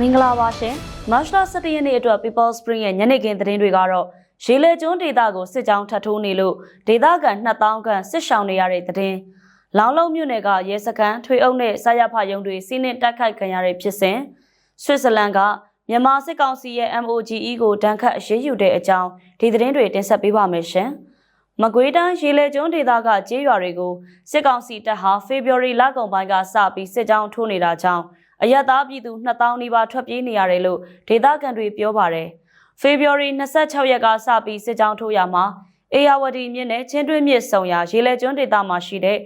မင်္ဂလာပါရှင်မတ်လ17ရက်နေ့အတွက် People Spring ရဲ့ညနေခင်းသတင်းတွေကတော့ရေလေကျွန်းဒေသကိုစစ်ကြောင်းထပ်ထိုးနေလို့ဒေသခံ2000ခန့်စစ်ရှောင်နေရတဲ့သတင်းလောင်လုံးမြို့နယ်ကရဲစခန်းထွေအုပ်နဲ့ဆရာဖရုံတွေစီးနင်းတိုက်ခိုက်ခံရတဲ့ဖြစ်စဉ်ဆွစ်ဇာလန်ကမြန်မာစစ်ကောင်စီရဲ့ MOGE ကိုတန်းခတ်အရေးယူတဲ့အကြောင်းဒီသတင်းတွေတင်ဆက်ပေးပါမယ်ရှင်မကွေးတိုင်းရေလေကျွန်းဒေသကကျေးရွာတွေကိုစစ်ကောင်စီတပ်ဟာဖေဖော်ဝါရီလကုန်ပိုင်းကစပြီးစစ်ကြောင်းထိုးနေတာကြောင့် အရက်သားပြည်သူ2000နီးပါးထွက်ပြေးနေရတယ်လို့ဒေသခံတွေပြောပါတယ်။ဖေဖော်ဝါရီ26ရက်ကစပြီးစစ်ကြောင်းထိုးရမှာအေယာဝတီမြစ်နဲ့ချင်းတွင်းမြစ်ဆုံရာရေလဲကျွန်းဒေသမှာရှိတဲ့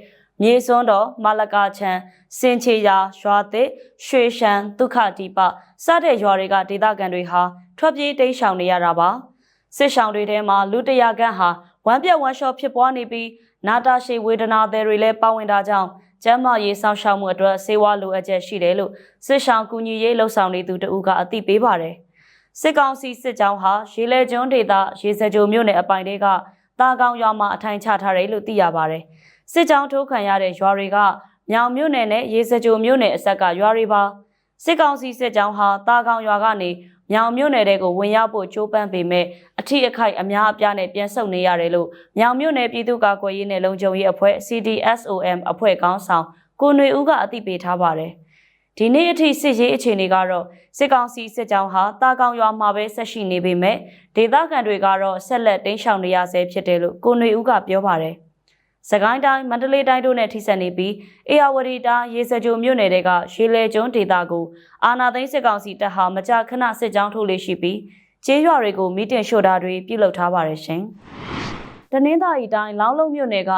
မြေစွန်းတော်မလကာချံစင်ချေယာရွာသစ်ရွှေရှမ်းဒုက္ခတိပစတဲ့ရွာတွေကဒေသခံတွေဟာထွက်ပြေးတိမ်းရှောင်နေရတာပါ။စစ်ရှောင်တွေထဲမှာလူတရာခန့်ဟာဝမ်းပြက်ဝမ်းလျှောဖြစ်ပွားနေပြီးနာတာရှည်ဝေဒနာတွေလည်းပါဝင်တာကြောင့် ကျန်းမာရေးစောင့်ရှောက်မှုအတွက်စေဝါလိုအပ်ချက်ရှိတယ်လို့စစ်ဆောင်ကူညီရေးလှုပ်ဆောင်နေသူတဦးကအသိပေးပါတယ်။စစ်ကောင်စီစစ်ကြောင်းဟာရေလဲကျွန်းဒေသရေစကြိုမြို့နယ်အပိုင်တွေကတာကောင်ရွာမှာအထိုင်ချထားတယ်လို့သိရပါတယ်။စစ်ကြောင်းထိုးခံရတဲ့ရွာတွေကမြောင်မြို့နယ်နဲ့ရေစကြိုမြို့နယ်အဆက်ကရွာတွေပါစစ်ကောင်စီစစ်ကြောင်းဟာတာကောင်ရွာကနေ မြောင်မြို့နယ်တွေကိုဝင်ရောက်ဖို့ကြိုးပမ်းပေမဲ့အထိအခိုက်အများအပြားနဲ့ပြန်ဆုတ်နေရတယ်လို့မြောင်မြို့နယ်ပြည်သူ့ကာကွယ်ရေးနဲ့လုံခြုံရေးအဖွဲ့ CDSOM အဖွဲ့ခေါင်းဆောင်ကိုຫນွေဦးကအသိပေးထားပါတယ်။ဒီနေ့အထိစစ်ရေးအခြေအနေကတော့စစ်ကောင်စီစစ်ကြောင်းဟာတာကောင်ရွာမှာပဲဆက်ရှိနေပေမဲ့ဒေသခံတွေကတော့ဆက်လက်တင်းရှောင်နေရဆဲဖြစ်တယ်လို့ကိုຫນွေဦးကပြောပါတယ်။ စကိုင်းတိုင်းမန္တလေးတိုင်းတို့နဲ့ထိစပ်နေပြီးအေရဝတီတိုင်းရေစကြိုမြို့နယ်တွေကရေလေကျွန်းဒေသကိုအာနာသိန်းစစ်ကောင်စီတပ်ဟာမကြာခဏစစ်ကြောင်းထိုးလေးရှိပြီးကျေးရွာတွေကိုမီတင်ရှို့တာတွေပြုလုပ်ထားပါတယ်ရှင်။တနင်္သာရီတိုင်းလောင်းလုံးမြို့နယ်က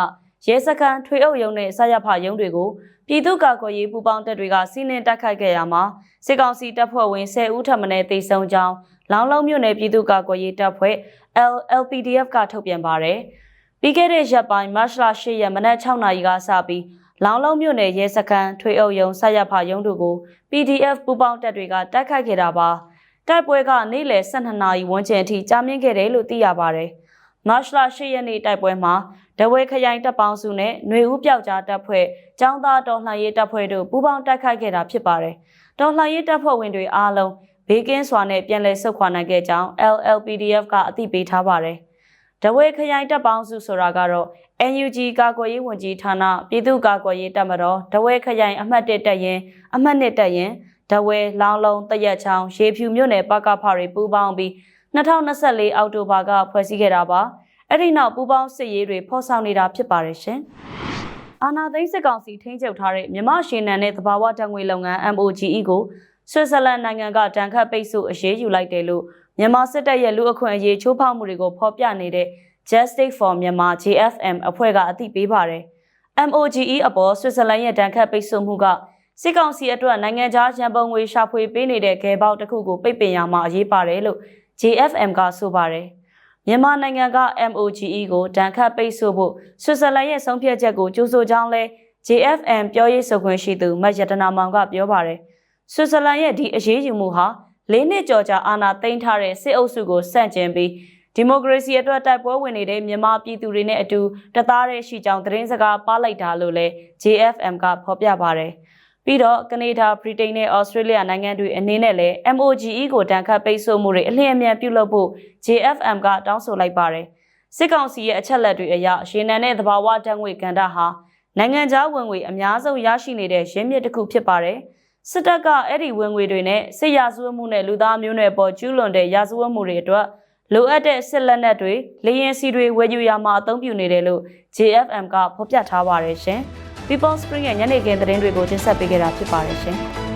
ရဲစခန်းထွေအုပ်ရုံးနဲ့ဆရဖရုံးတွေကိုပြည်သူ့ကာကွယ်ရေးပူးပေါင်းတပ်တွေကစီးနင်းတိုက်ခိုက်ခဲ့ရမှာစစ်ကောင်စီတပ်ဖွဲ့ဝင်10ဦးထပ်မံတေဆုံးကြောင်းလောင်းလုံးမြို့နယ်ပြည်သူ့ကာကွယ်ရေးတပ်ဖွဲ့ LLPDF ကထုတ်ပြန်ပါတယ်။ ပြီးခဲ့တဲ့ရက်ပိုင်းမတ်လ10ရက်မနက်6နာရီကစပြီးလောင်လုံးမြို့နယ်ရဲစခန်းထွေအုပ်ရုံဆရဖရုံးတို့ကို PDF ပူးပေါင်းတပ်တွေကတိုက်ခိုက်ခဲ့တာပါတိုက်ပွဲကနေ့လယ်12နာရီဝန်းကျင်အထိကြာမြင့်ခဲ့တယ်လို့သိရပါတယ်မတ်လ10ရက်နေ့တိုက်ပွဲမှာဒဝဲခရိုင်တပ်ပေါင်းစုနဲ့ຫນွေဦးပြောက်ကြားတပ်ဖွဲ့ចောင်းသားတော်လှန်ရေးတပ်ဖွဲ့တို့ပူးပေါင်းတိုက်ခိုက်ခဲ့တာဖြစ်ပါတယ်တော်လှန်ရေးတပ်ဖွဲ့ဝင်တွေအားလုံးဘေးကင်းစွာနဲ့ပြန်လည်ဆုတ်ခွာနိုင်ခဲ့ကြောင်း LLPDF ကအသိပေးထားပါတယ် ဒဝဲခရိုင်တပ်ပေါင်းစုဆိုတာကတော့ NUG ကာကွယ်ရေးဝန်ကြီးဌာနပြည်သူ့ကာကွယ်ရေးတပ်မတော်ဒဝဲခရိုင်အမှတ်1တပ်ရင်အမှတ်2တပ်ရင်ဒဝဲလောင်းလုံးတရက်ချောင်းရေဖြူမြို့နယ်ပကဖတွေပူးပေါင်းပြီး2024အောက်တိုဘာကဖွဲ့စည်းခဲ့တာပါအဲ့ဒီနောက်ပူးပေါင်းစစ်ရေးတွေဖော်ဆောင်နေတာဖြစ်ပါတယ်ရှင်အာနာသိန်းစစ်ကောင်စီထိန်းချုပ်ထားတဲ့မြမရှင်နံနဲ့သဘာဝဓာတ်ငွေလုပ်ငန်း MOGE ကိုဆွစ်ဇာလန်နိုင်ငံကတန်ခတ်ပိတ်ဆို့အရေးယူလိုက်တယ်လို့မြန်မာစစ်တပ်ရဲ့လူအခွင့်အရေးချိုးဖောက်မှုတွေကိုဖော်ပြနေတဲ့ Justice for Myanmar JFM အဖွဲ့ကအသိပေးပါတယ်။ MOGE အပေါ်ဆွစ်ဇာလန်ရဲ့တန်ခတ်ပိတ်ဆို့မှုကစစ်ကောင်စီအတွက်နိုင်ငံခြားရန်ပုံငွေရှာဖွေပေးနေတဲ့ဂဲပေါက်တစ်ခုကိုပိတ်ပင်ရမှာအရေးပါတယ်လို့ JFM ကဆိုပါတယ်။မြန်မာနိုင်ငံက MOGE ကိုတန်ခတ်ပိတ်ဆို့ဖို့ဆွစ်ဇာလန်ရဲ့ဆုံးဖြတ်ချက်ကိုကြိုးဆိုကြောင်းလဲ JFM ပြောရေးဆိုခွင့်ရှိသူမတ်ရတနာမောင်ကပြောပါတယ်။ဆွစ်ဇာလန်ရဲ့ဒီအရေးယူမှုဟာ လေးနှစ်ကျော်ကြာအာဏာသိမ်းထားတဲ့စစ်အုပ်စုကိုစန့်ကျင်ပြီးဒီမိုကရေစီအတွက်တိုက်ပွဲဝင်နေတဲ့မြန်မာပြည်သူတွေနဲ့အတူတသားတည်းရှိကြောင်းသတင်းစကားပါလိုက်တာလို့လည်း JFM ကဖော်ပြပါတယ်။ပြီးတော့ကနေဒါဗြိတိန်နဲ့ဩစတြေးလျနိုင်ငံတွေအနေနဲ့လည်း MOGE ကိုတန်ခတ်ပိတ်ဆို့မှုတွေအလျင်အမြန်ပြုလုပ်ဖို့ JFM ကတောင်းဆိုလိုက်ပါတယ်။စစ်ကောင်စီရဲ့အချက်လက်တွေအရရေနံနဲ့သဘာဝဓာတ်ငွေကန်တာဟာနိုင်ငံခြားဝင်ငွေအများဆုံးရရှိနေတဲ့ရင်းမြစ်တစ်ခုဖြစ်ပါတယ်။ စစ်တပ်ကအဲ့ဒီဝင်ငွေတွေနဲ့စစ်ရာဇဝတ်မှုနဲ့လူသားမျိုးနွယ်ပေါ်ကျူးလွန်တဲ့ရာဇဝတ်မှုတွေအတွက်လိုအပ်တဲ့စစ်လက်နက်တွေလေရင်စီတွေဝယ်ယူရမှာအသုံးပြုနေတယ်လို့ JFM ကဖော်ပြထားပါတယ်ရှင်။ People Spring ရဲ့ညနေခင်းသတင်းတွေကိုတင်ဆက်ပေးခဲ့တာဖြစ်ပါတယ်ရှင်။